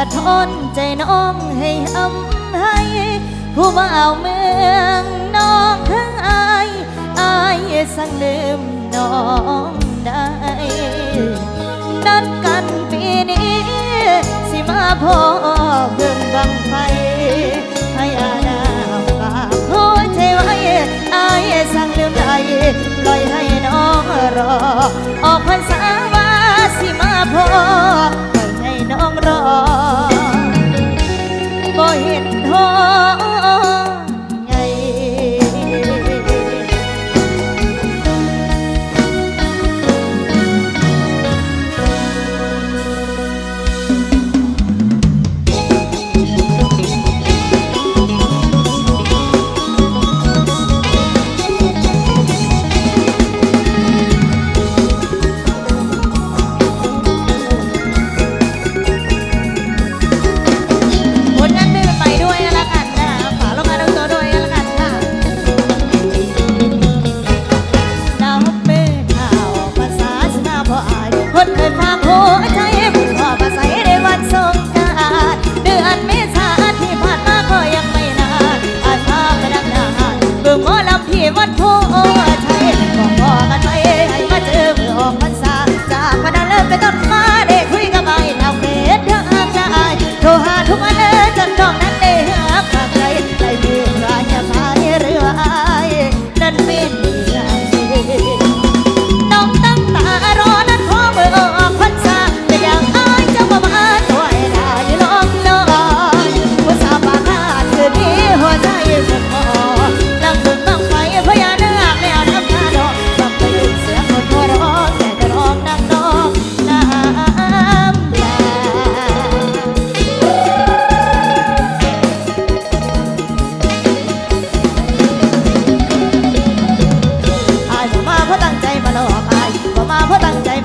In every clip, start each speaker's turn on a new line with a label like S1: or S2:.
S1: ะท้อนใจน้องให้อำให้ ผู้มาเอาเมืองน้องทั้งอายอายสั่งลืมน้องได้นัดกันปีนี้ สิมาพอ 뭐 허당자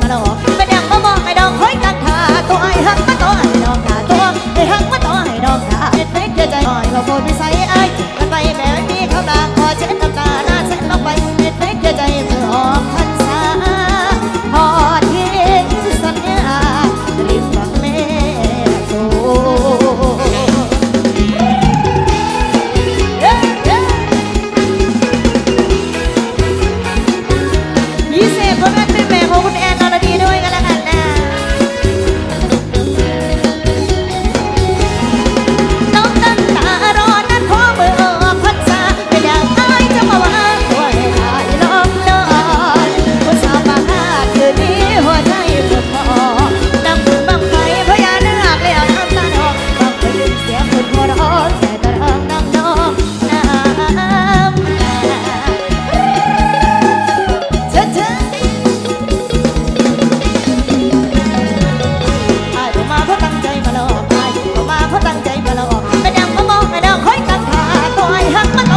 S1: Hắn